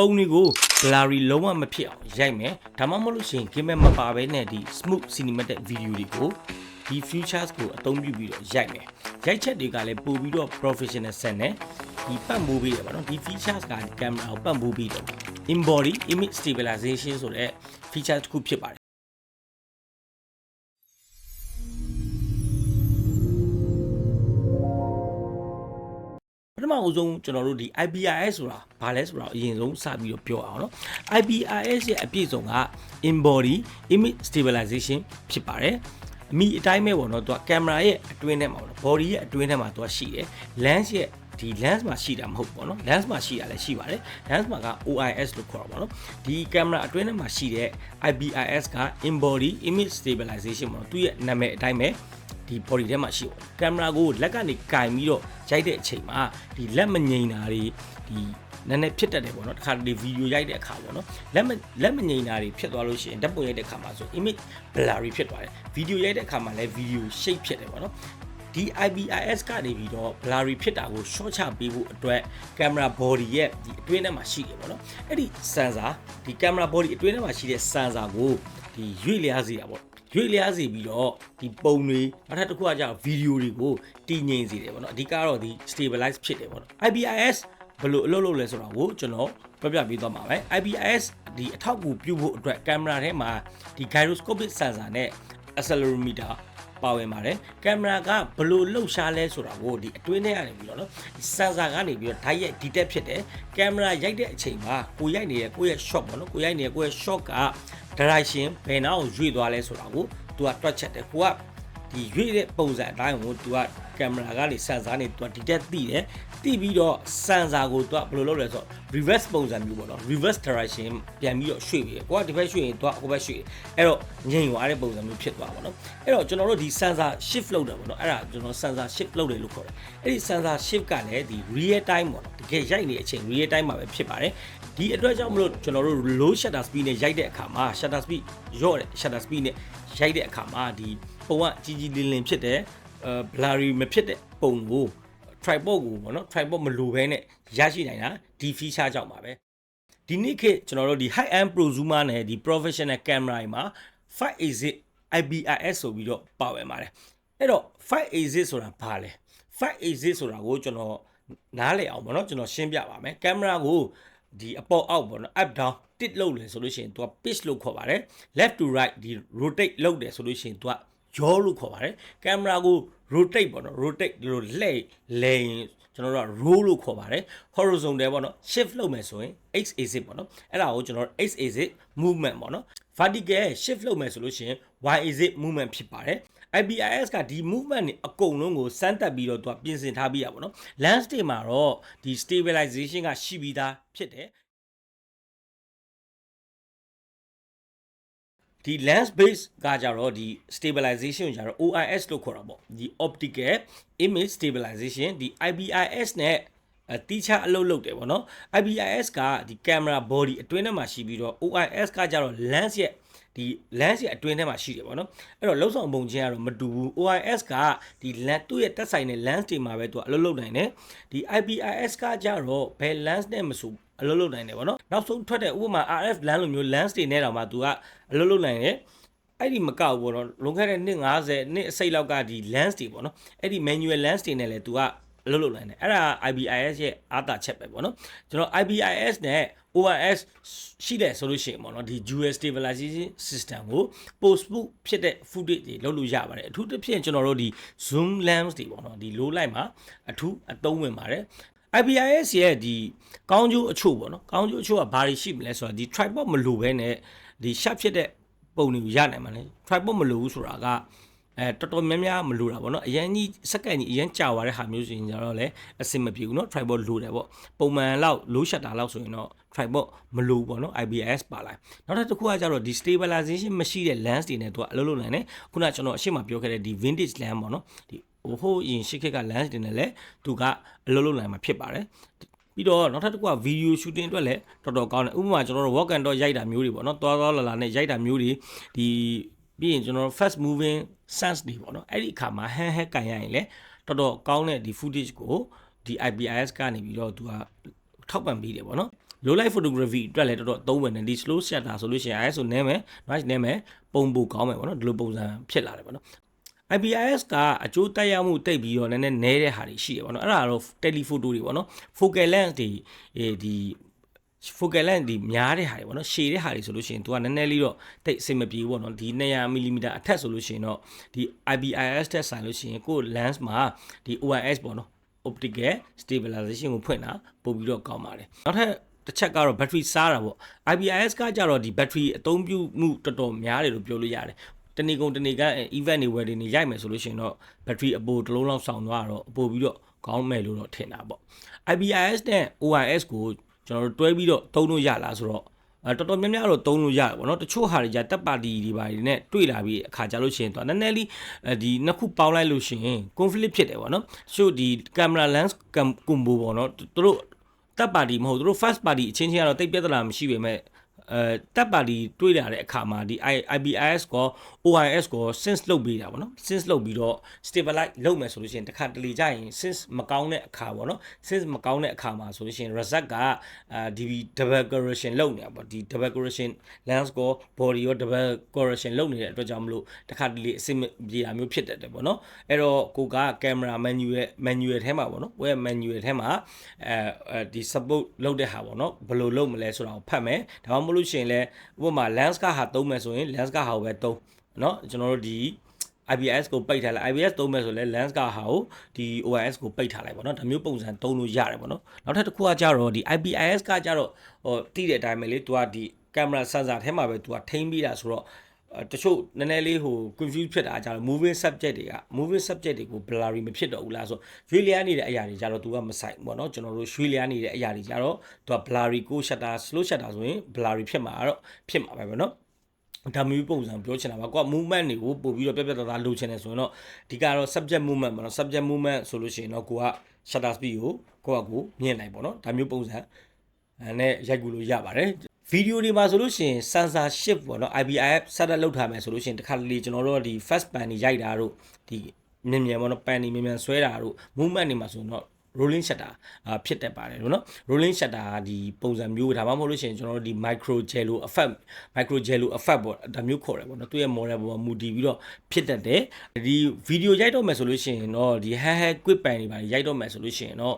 ပုံတွေကို blurry လုံးဝမဖြစ်အောင်ရိုက်မယ်ဒါမှမဟုတ်လို့ရှိရင် game မပါဘဲနဲ့ဒီ smooth cinematic video တွေကိုဒီ features ကိုအသုံးပြုပြီးတော့ရိုက်မယ်ရိုက်ချက်တွေကလည်းပို့ပြီးတော့ professional ဆက်နဲ့ဒီပတ်မိုးပေးတယ်ဗောနော်ဒီ features ကဒီ camera ကိုပတ်မိုးပြီးတော့ in body image stabilization ဆိုတဲ့ feature တစ်ခုဖြစ်ပါတယ် အောင်ဆုံးကျွန်တော်တို့ဒီ IBIS ဆိုတာဘာလဲဆိုတာအရင်ဆုံးစပြီးတော့ပြောအောင်နော် IBIS ရဲ့အပြည့်စုံက in body image stabilization ဖြစ်ပါတယ်အမိအတိုင်းပဲပေါ့နော်သူကကင်မရာရဲ့အတွင်းထဲမှာပေါ့နော် body ရဲ့အတွင်းထဲမှာသူကရှိတယ် lens ရဲ့ဒီ lens မှာရှိတာမဟုတ်ပေါ့နော် lens မှာရှိတာလည်းရှိပါတယ် lens မှာက OIS လို့ခေါ်တာပေါ့နော်ဒီကင်မရာအတွင်းထဲမှာရှိတဲ့ IBIS က in body image stabilization ပေါ့နော်သူ့ရဲ့နာမည်အတိုင်းပဲ ဒီ body ထဲမှာရှိပေါ့ကင်မရာကိုလက်ကနေကင်ပြီးတော့ရိုက်တဲ့အချိန်မှာဒီလက်မငိန်တာတွေဒီနည်းနည်းဖြစ်တတ်တယ်ပေါ့နော်တခါတလေဗီဒီယိုရိုက်တဲ့အခါပေါ့နော်လက်မလက်မငိန်တာတွေဖြစ်သွားလို့ရှိရင်ဓာတ်ပုံရိုက်တဲ့အခါမှာဆို image blurry ဖြစ်သွားတယ်ဗီဒီယိုရိုက်တဲ့အခါမှာလည်းဗီဒီယို shape ဖြစ်တယ်ပေါ့နော်ဒီ IPIS ကနေပြီးတော့ blurry ဖြစ်တာကို short ချပေးဖို့အတွက် camera body ရဲ့ဒီအတွင်းထဲမှာရှိတယ်ပေါ့နော်အဲ့ဒီ sensor ဒီ camera body အတွင်းထဲမှာရှိတဲ့ sensor ကိုဒီရွေ့လျားစေတာပေါ့ ရွေ့လျားစေပြီးတော့ဒီပုံတွေနောက်ထပ်တစ်ခုကကြာဗီဒီယိုတွေကိုတည်ငြိမ်စေတယ်ပေါ့နော်အဓိကတော့ဒီ stabilize ဖြစ်တယ်ပေါ့နော် IPIS ဘယ်လိုအလုပ်လုပ်လဲဆိုတာကိုကျွန်တော်ပြပြပေးသွားမှာပဲ IPIS ဒီအထောက်အကူပြုဖို့အတွက်ကင်မရာထဲမှာဒီ gyroscopic sensor နဲ့ accelerometer ပါဝင်ပါတယ်ကင်မရာကဘယ်လိုလှုပ်ရှားလဲဆိုတာကိုဒီအတွင်းထဲကနေပြီးတော့နော်ဒီ sensor ကနေပြီးတော့ဓာတ်ရိုက် detect ဖြစ်တယ်ကင်မရာရိုက်တဲ့အချိန်မှာကိုရိုက်နေတဲ့ကိုယ့်ရဲ့ shot ပေါ့နော်ကိုရိုက်နေတဲ့ကိုယ့်ရဲ့ shot က direction ဘယ်နောက်ကိုရွေ့သွားလဲဆိုတာကိုသူကတွက်ချက်တယ်ကိုက ဒီရွေ့တဲ့ပုံစံအတိုင်းကိုသူကကင်မရာကနေ sensor နေသူက detect သိတယ်သိပြီးတော့ sensor ကိုသူကဘယ်လိုလုပ်လဲဆိုတော့ reverse ပုံစံမျိုးပေါ့နော် reverse direction ပြန်ပြီးတော့ရွှေ့ပြီးတယ်ကိုကဒီဘက်ရွှေ့ရင်သူကဟိုဘက်ရွှေ့အဲ့တော့ငြိမ်သွားတဲ့ပုံစံမျိုးဖြစ်သွားပါတော့အဲ့တော့ကျွန်တော်တို့ဒီ sensor shift လုပ်တယ်ပေါ့နော်အဲ့ဒါကျွန်တော် sensor shift လုပ်တယ်လို့ခေါ်တယ်အဲ့ဒီ sensor shift ကလည်းဒီ real time ပေါ့နော်တကယ်ရိုက်နေတဲ့အချိန် real time မှာပဲဖြစ်ပါတယ်ဒီအတွက်ကြောင့်မလို့ကျွန်တော်တို့ low shutter speed နဲ့ရိုက်တဲ့အခါမှာ shutter speed ရော့တဲ့ shutter speed နဲ့ရိုက်တဲ့အခါမှာဒီ ပုံကကြီးကြီးလင်းလင်းဖြစ်တယ်အဲ blurry မဖြစ်တဲ့ပုံကို tripod ကိုပေါ့နော် tripod မလိုဘဲနဲ့ရရှိနိုင်တာဒီ feature ကြောင့်ပါပဲဒီနေ့ခေတ်ကျွန်တော်တို့ဒီ high end prosumer နဲ့ဒီ professional camera တွေမှာ5 exit IBIS ဆိုပြီးတော့ပါဝင်ပါတယ်အဲ့တော့5 exit ဆိုတာဘာလဲ5 exit ဆိုတာကိုကျွန်တော်နားလည်အောင်ပေါ့နော်ကျွန်တော်ရှင်းပြပါမယ်ကင်မရာကိုဒီအပေါ်အောက်ပေါ့နော် up down တစ်လုပ်လဲဆိုလို့ရှိရင်သူက pitch လို့ခေါ်ပါတယ် left to right ဒီ rotate လုပ်တယ်ဆိုလို့ရှိရင်သူက ရောလို့ခေါ်ပါတယ်ကင်မရာကို rotate ပေါ့နော် rotate ဒီလိုလှည့်လဲရင်ကျွန်တော်တို့က roll လို့ခေါ်ပါတယ် horizontal ပေါ့နော် shift လုပ်မယ်ဆိုရင် x axis ပေါ့နော်အဲ့ဒါကိုကျွန်တော် x axis movement ပေါ့နော် vertical shift လုပ်မယ်ဆိုလို့ရှိရင် y axis movement ဖြစ်ပါတယ် IBIS ကဒီ movement တွေအကုန်လုံးကိုစမ်းတက်ပြီးတော့သူကပြင်ဆင်ထားပြီးရပါတော့ landscape မှာတော့ဒီ stabilization ကရှိပြီးသားဖြစ်တယ် ဒီ lens base ကကြတော့ဒီ stabilization ကိုကြတော့ OIS လို့ခေါ်တာပေါ့ဒီ optical image stabilization ဒီ IBIS နဲ့အတီးချအလုပ်လုပ်တယ်ပေါ့နော် IBIS ကဒီ camera body အတွင်းထဲမှာရှိပြီးတော့ OIS ကကြတော့ lens ရဲ့ဒီ lens ရဲ့အတွင်းထဲမှာရှိတယ်ပေါ့နော်အဲ့တော့လုံဆောင်ပုံချင်းကတော့မတူဘူး OIS ကဒီ lens သူ့ရဲ့တက်ဆိုင်တဲ့ lens တွေမှာပဲသူကအလုပ်လုပ်နိုင်တယ်ဒီ IBIS ကကြတော့ဘယ် lens နဲ့မဆို အလုပ်လုပ်နိုင်တယ်ပေါ့နော်နောက်ဆုံးထွက်တဲ့ဥပမာ RF lens လိုမျိုး lens တွေနဲ့တောင်မှသူကအလုပ်လုပ်နိုင်တယ်အဲ့ဒီမကောက်ဘူးပေါ့နော်လွန်ခဲ့တဲ့နှစ်90နှစ်အစိတ်လောက်ကဒီ lens တွေပေါ့နော်အဲ့ဒီ manual lens တွေနဲ့လည်းသူကအလုပ်လုပ်နိုင်တယ်အဲ့ဒါ IBIS ရဲ့အားသာချက်ပဲပေါ့နော်ကျွန်တော် IBIS နဲ့ OIS ရှိတယ်ဆိုလို့ရှိရင်ပေါ့နော်ဒီ dual stabilization system ကို post book ဖြစ်တဲ့ footage တွေလုပ်လို့ရပါတယ်အထူးသဖြင့်ကျွန်တော်တို့ဒီ zoom lens တွေပေါ့နော်ဒီ low light မှာအထူးအသုံးဝင်ပါတယ် IPIS ရဲ့ဒီကောင်းကျိုးအချို့ပေါ့နော်ကောင်းကျိုးအချို့ကဘာတွေရှိမလဲဆိုတော့ဒီ tripod မလိုဘဲနဲ့ဒီ sharp ဖြစ်တဲ့ပုံတွေကိုရနိုင်မှာလေ tripod မလိုဘူးဆိုတာကအဲတော်တော်များများမလိုတာပေါ့နော်အရန်ကြီးစက္ကန့်ကြီးအရန်ကြာသွားတဲ့ဟာမျိုးဆိုရင်ကျတော့လေအဆင်မပြေဘူးနော် tripod လိုတယ်ပေါ့ပုံမှန်လောက် low shutter လောက်ဆိုရင်တော့ tripod မလိုပေါ့နော် IBS ပါလာနောက်တစ်ခုကကျတော့ဒီ stabilization မရှိတဲ့ lens တွေနဲ့သူကအလုပ်လုပ်နိုင်တယ်ခုနကျွန်တော်အရှိမပြောခဲ့တဲ့ဒီ vintage lens ပေါ့နော်ဒီ ဟိုရင်ရှစ်ခက်က lens တွေနဲ့လည်းသူကအလုပ်လုပ်နိုင်မှာဖြစ်ပါတယ်ပြီးတော့နောက်ထပ်တစ်ခုကဗီဒီယိုရှူတင်အတွက်လည်းတော်တော်ကောင်းတယ်ဥပမာကျွန်တော်တို့ walk and talk ရိုက်တာမျိုးတွေပေါ့နော်သွားသွားလာလာနဲ့ရိုက်တာမျိုးတွေဒီပြီးရင်ကျွန်တော်တို့ fast moving sense တွေပေါ့နော်အဲ့ဒီအခါမှာဟန်ဟဲကန်ရရင်လည်းတော်တော်ကောင်းတဲ့ဒီ footage ကိုဒီ IPIS ကနေပြီးတော့သူကထောက်ပံ့ပေးတယ်ပေါ့နော် low light photography အတွက်လည်းတော်တော်သုံးဝင်တယ်ဒီ slow shutter ဆိုလို့ရှိရင် ISO နည်းမယ် noise နည်းမယ်ပုံပိုကောင်းမယ်ပေါ့နော်ဒီလိုပုံစံဖြစ်လာတယ်ပေါ့နော် IPIS ကအကျိုးတက်ရောက်မှုတိတ်ပြီးတော့နည်းနည်းနည်းတဲ့ဟာတွေရှိတယ်ပေါ့နော်အဲ့ဒါတော့ telephoto တွေပေါ့နော် focal length တွေဒီ focal length ဒီများတဲ့ဟာတွေပေါ့နော်ရှည်တဲ့ဟာတွေဆိုလို့ရှိရင် तू ကနည်းနည်းလေးတော့တိတ်အဆင်မပြေဘူးပေါ့နော်ဒီ200 mm အထက်ဆိုလို့ရှိရင်တော့ဒီ IPIS တက်ဆိုင်လို့ရှိရင်ကိုယ် lens မှာဒီ OIS ပေါ့နော် optical stabilization ကိုဖွင့်တာပို့ပြီးတော့ကောင်းပါတယ်နောက်ထပ်တစ်ချက်ကတော့ battery စားတာပေါ့ IPIS ကကြတော့ဒီ battery အသုံးပြုမှုတော်တော်များတယ်လို့ပြောလို့ရတယ် တနေ့ကုန်တနေ့က event တွေဝယ်တွေနေရိုက်မယ်ဆိုလို့ရှိရင်တော့ battery အပိုတစ်လုံးလောက်ဆောင်သွားတော့အပိုပြီးတော့ကောင်းမယ်လို့တော့ထင်တာပေါ့ IPIS နဲ့ OIS ကိုကျွန်တော်တို့တွဲပြီးတော့သုံးလို့ရလားဆိုတော့အဲတော်တော်များများတော့သုံးလို့ရတယ်ပေါ့နော်တချို့ဟာတွေじゃတက်ပါတီတွေပါတွေနဲ့တွေ့လာပြီးအခါကြလို့ရှိရင်တော့နည်းနည်းလေးဒီနှစ်ခုပေါင်းလိုက်လို့ရှိရင် conflict ဖြစ်တယ်ပေါ့နော်တချို့ဒီ camera lens combo ပေါ့နော်သူတို့တက်ပါတီမဟုတ်သူတို့ first party အချင်းချင်းကတော့တိတ်ပြဿနာမရှိပေမဲ့ အဲတက်ပါတီတွေးလာတဲ့အခါမှာဒီ IBIS ကို OIS ကို sense လုပ်ပေးတာပေါ့နော် sense လုပ်ပြီးတော့ stabilize လုပ်မယ်ဆိုလို့ရှိရင်တစ်ခါတလေကြရင် sense မကောင်းတဲ့အခါပေါ့နော် sense မကောင်းတဲ့အခါမှာဆိုလို့ရှိရင် result ကအာဒီ double correction လုပ်နေတာပေါ့ဒီ double correction lens ကို body ရော double correction လုပ်နေတဲ့အတွက်ကြောင့်မလို့တစ်ခါတလေအဆင်ပြေတာမျိုးဖြစ်တတ်တယ်ပေါ့နော်အဲ့တော့ကိုက camera menu ရဲ့ menu ရဲ့ထဲမှာပေါ့နော် web menu ရဲ့ထဲမှာအဲဒီ support လုပ်တဲ့ဟာပေါ့နော်ဘယ်လိုလုပ်မလဲဆိုတာကိုဖတ်မယ်ဒါမှမဟုတလို့ရှိရင်လည်းဥပမာ lens ကဟာသုံးမယ်ဆိုရင် lens ကဟာကိုပဲသုံးเนาะကျွန်တော်တို့ဒီ IPS ကိုပိတ်ထားလိုက် IPS သုံးမယ်ဆိုလဲ lens ကဟာကိုဒီ OIS ကိုပိတ်ထားလိုက်ပေါ့နော်ဒါမျိုးပုံစံသုံးလို့ရတယ်ပေါ့နော်နောက်ထပ်တစ်ခုကကြတော့ဒီ IPS ကကြတော့ဟိုတိတဲ့အတိုင်းပဲလေ तू ကဒီ camera sensor ထဲမှာပဲ तू ကထိန်းပြီးတာဆိုတော့ တချို့နည်းနည်းလေးဟို confuse ဖြစ်တာကြတော့ moving subject တွေက moving subject တွေကို blurry မဖြစ်တော့ဘူးလားဆိုရွှေလျားနေတဲ့အရာတွေကြတော့ तू ကမဆိုင်ဘူးပေါ့နော်ကျွန်တော်တို့ရွှေလျားနေတဲ့အရာတွေကြတော့ तू က blurry ကို shutter slow shutter ဆိုရင် blurry ဖြစ်မှာတော့ဖြစ်မှာပဲပေါ့နော်ဒါမျိုးပုံစံပြောချင်တာပါကိုက movement တွေကိုပို့ပြီးတော့ပြပြတသားလိုချင်တယ်ဆိုရင်တော့ဒီကတော့ subject movement ပေါ့နော် subject movement ဆိုလို့ရှိရင်တော့ကိုက shutter speed ကိုကိုကကိုမြင်နိုင်ပေါ့နော်ဒါမျိုးပုံစံအဲနဲ့ရိုက်ကူလို့ရပါတယ် ဗီဒီယိုတွေမှာဆိုလို့ရှိရင် sensor shift ပေါ့နော် IBIF setup လုပ်ထားမယ်ဆိုလို့ရှိရင်တခါတလေကျွန်တော်တို့ဒီ fast pan တွေရိုက်တာတို့ဒီမြင်မြန်ပေါ့နော် pan တွေမြင်မြန်ဆွဲတာတို့ movement တွေမှာဆိုတော့ rolling shutter အာဖြစ်တတ်ပါတယ်လို့နော် rolling shutter ကဒီပုံစံမျိုးဒါမှမဟုတ်လို့ရှိရင်ကျွန်တော်တို့ဒီ micro jello effect micro jello effect ပေါ့ဒါမျိုးခေါ်တယ်ပေါ့နော်သူ့ရဲ့ model ပေါ်မှာမူတည်ပြီးတော့ဖြစ်တတ်တယ်ဒီ video ရိုက်တော့မယ်ဆိုလို့ရှိရင်တော့ဒီ hand held quick pan တွေပါရိုက်တော့မယ်ဆိုလို့ရှိရင်တော့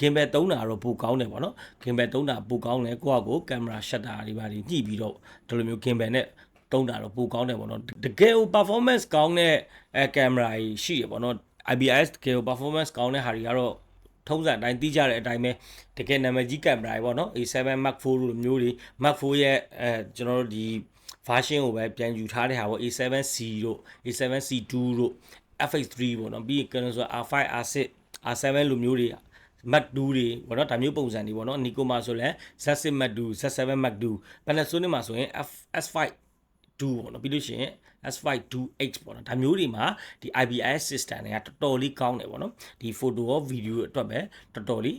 ဂင်ဘယ်သုံးတာတော့ပိုကောင်းတယ်ပေါ့နော်ဂင်ဘယ်သုံးတာပိုကောင်းတယ်ကိုယ့်အကိုကင်မရာရှတ်တာတွေပါညှိပြီးတော့ဒီလိုမျိုးဂင်ဘယ်နဲ့သုံးတာတော့ပိုကောင်းတယ်ပေါ့နော်တကယ်ကို performance ကောင်းတဲ့အဲကင်မရာကြီးရှိရပေါ့နော် IBIS တကယ်ကို performance ကောင်းတဲ့ဟာတွေကတော့ထုံးစံအတိုင်းသိကြတဲ့အတိုင်းပဲတကယ်နာမည်ကြီးကင်မရာကြီးပေါ့နော် A7 Mark 4လိုမျိုးတွေ Mark 4ရဲ့အဲကျွန်တော်တို့ဒီ version ကိုပဲပြန်ယူထားတဲ့ဟာပေါ့ A7C တို့ A7C2 တို့ FX3 ပေါ့နော်ပြီးရင် Canon ဆို R5 R6 R7 လိုမျိုးတွေ Mac 2တွေပေါ့နော်ဒါမျိုးပုံစံတွေပေါ့နော် Nico မှာဆိုလည်း Z6 Mac 2 Z7 Mac 2 Panasonic မှာဆိုရင် F S5 2ပေါ့နော်ပြီးလို့ရှိရင် S5 2X ပေါ့နော်ဒါမျိုးတွေမှာဒီ IBIS system တွေကတော်တော်လေးကောင်းတယ်ပေါ့နော်ဒီ photo ရော video အတွက်ပဲတော်တော်လေး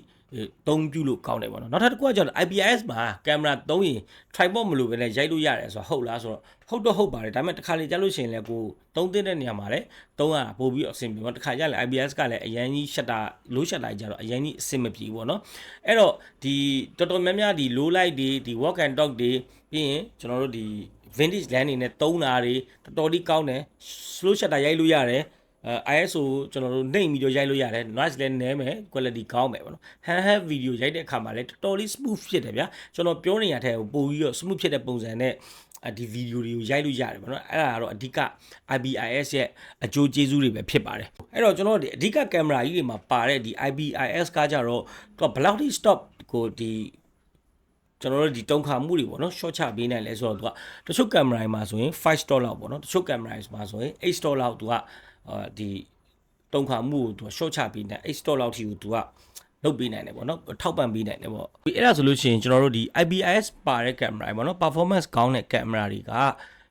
သုံးပြုလို့ကောင်းတယ်ပေါ့နော်နောက်ထပ်တစ်ခုကကျတော့ IPS မှာကင်မရာသုံးရင် tripod မလို့ပဲနဲ့ရိုက်လို့ရတယ်ဆိုတော့ဟုတ်လားဆိုတော့ဟုတ်တော့ဟုတ်ပါတယ်ဒါပေမဲ့တစ်ခါလေကြာလို့ရှိရင်လည်းကိုသုံးသင့်တဲ့နေရာမှာလည်းသုံးရပို့ပြီးအဆင်ပြေပေါ့တစ်ခါကျလည်း IPS ကလည်းအရန်ကြီး shutter low shutter ကြီးကြတော့အရန်ကြီးအဆင်မပြေဘူးပေါ့နော်အဲ့တော့ဒီတော်တော်များများဒီ low light တွေဒီ walk and talk တွေပြီးရင်ကျွန်တော်တို့ဒီ vintage lens တွေနဲ့သုံးတာတွေတော်တော်လေးကောင်းတယ် slow shutter ရိုက်လို့ရတယ်အဲ ISO ကျွန်တော်တို့နှိမ်ပြီးတော့ရိုက်လို့ရတယ် noise လည်းနည်းမယ် quality ကောင်းမယ်ပေါ့နော် hand held video ရိုက်တဲ့အခါမှာလည်းတော်တော်လေး smooth ဖြစ်တယ်ဗျာကျွန်တော်ပြောနေရတဲ့ပိုပြီးတော့ smooth ဖြစ်တဲ့ပုံစံနဲ့ဒီဗီဒီယိုတွေကိုရိုက်လို့ရတယ်ပေါ့နော်အဲ့ဒါကတော့အဓိက IBIS ရဲ့အကျိုးကျေးဇူးတွေပဲဖြစ်ပါတယ်အဲ့တော့ကျွန်တော်ဒီအဓိကကင်မရာကြီးတွေမှာပါတဲ့ဒီ IBIS ကကြတော့သူကဘယ်လောက်ထိ stop ကိုဒီ ကျွန်တော်တို့ဒီတုံခါမှုတွေပေါ့နော် short ချပေးနိုင်လဲဆိုတော့သူကတချို့ကင်မရာမှာဆိုရင်5 store လောက်ပေါ့နော်တချို့ကင်မရာမှာဆိုရင်8 store လောက်သူကအာဒီတုံခါမှုကိုသူက short ချပေးနိုင်8 store လောက်ထိကိုသူကလုပ်ပေးနိုင်တယ်ပေါ့နော်ထောက်ပံ့ပေးနိုင်တယ်ပေါ့အဲ့ဒါဆိုလို့ရှိရင်ကျွန်တော်တို့ဒီ IBIS ပါတဲ့ကင်မရာပေါ့နော် performance ကောင်းတဲ့ကင်မရာတွေက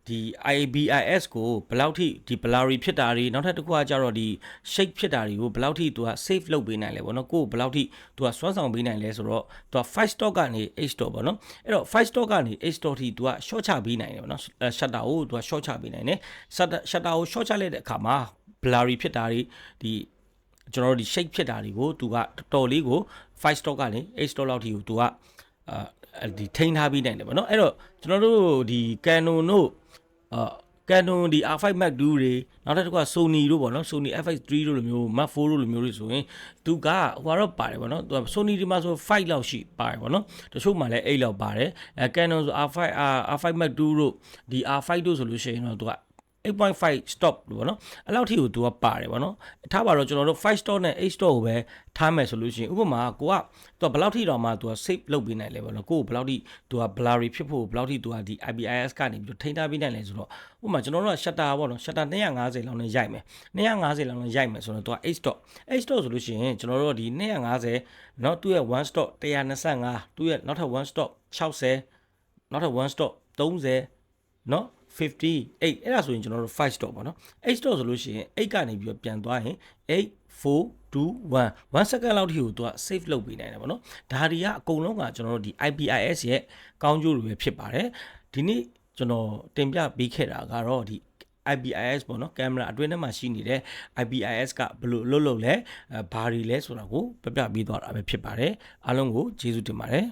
ဒီ IBIS ကိုဘယ်လောက်ထိဒီ blurry ဖြစ်တာတွေနောက်ထပ်တစ်ခုကကြတော့ဒီ shake ဖြစ်တာတွေကိုဘယ်လောက်ထိသူက save လုပ်ပေးနိုင်လဲပေါ့နော်ကိုယ်ဘယ်လောက်ထိသူကစွမ်းဆောင်ပေးနိုင်လဲဆိုတော့သူက5 stock ကနေ8 stock ပေါ့နော်အဲ့တော့5 stock ကနေ8 stock ထိသူက short ချပေးနိုင်တယ်ပေါ့နော် shutter ကိုသူက short ချပေးနိုင်တယ် shutter shutter ကို short ချလိုက်တဲ့အခါမှာ blurry ဖြစ်တာတွေဒီကျွန်တော်တို့ဒီ shake ဖြစ်တာတွေကိုသူကတော်တော်လေးကို5 stock ကနေ8 stock လောက်ထိကိုသူကအာအဲဒီထိန်းထားပြီးနိုင်တယ်ပေါ့နော်အဲ့တော့ကျွန်တော်တို့ဒီ Canon တို့ အာ Canon ဒီ R5 Mark II တွေနောက်တစ်ခုက Sony တို့ပေါ့နော် Sony FX3 တို့လိုမျိုး Mark IV တို့လိုမျိုးတွေဆိုရင်သူကဟိုကတော့ပါတယ်ပေါ့နော်သူက Sony ဒီမှာဆို5လောက်ရှိပါတယ်ပေါ့နော်တချို့မှလည်း8လောက်ပါတယ်အဲ Canon ဆို R5 R5 Mark II တို့ဒီ R5 တို့ဆိုလို့ရှိရင်တော့သူက 8.5 stop လို့ပေါ့နော်အဲ့လောက်ထိကိုသူကပါတယ်ပေါ့နော်ထားပါတော့ကျွန်တော်တို့5 stop နဲ့8 stop ကိုပဲထားမယ်ဆိုလို့ရှိရင်ဥပမာကိုကသူကဘယ်လောက်ထိတော့မှသူက save လုပ်ပေးနိုင်လဲပေါ့နော်ကိုကိုဘယ်လောက်ထိသူက blurry ဖြစ်ဖို့ဘယ်လောက်ထိသူကဒီ IPIS ကနေပြီးတော့ထိန်းထားပေးနိုင်လဲဆိုတော့ဥပမာကျွန်တော်တို့က shutter ပေါ့နော် shutter 250လောက်နဲ့ရိုက်မယ်250လောက်နဲ့ရိုက်မယ်ဆိုတော့သူက8 stop 8 stop ဆိုလို့ရှိရင်ကျွန်တော်တို့ကဒီ250เนาะသူ့ရဲ့1 stop 125သူ့ရဲ့နောက်ထပ်1 stop 60နောက်ထပ်1 stop 30เนาะ 58အဲ့ဒါဆိုရင်ကျွန်တော်တို့5 stop ပေါ့နော်8 stop ဆိုလို့ရှိရင်8ကနေပြီးတော့ပြန်သွားရင်8 4 2 1 1 second လောက်ထိကိုသူက save လုပ်ပေးနိုင်တယ်ပေါ့နော်ဒါတွေကအကုန်လုံးကကျွန်တော်တို့ဒီ IPIS ရဲ့ကောင်းကျိုးတွေပဲဖြစ်ပါတယ်ဒီနေ့ကျွန်တော်တင်ပြပေးခဲ့တာကတော့ဒီ IPIS ပေါ့နော်ကင်မရာအတွင်းထဲမှာရှိနေတဲ့ IPIS ကဘယ်လိုလုပ်လုပ်လဲအဲဘာတွေလဲဆိုတာကိုပြပြပေးသွားတာပဲဖြစ်ပါတယ်အားလုံးကိုကျေးဇူးတင်ပါတယ်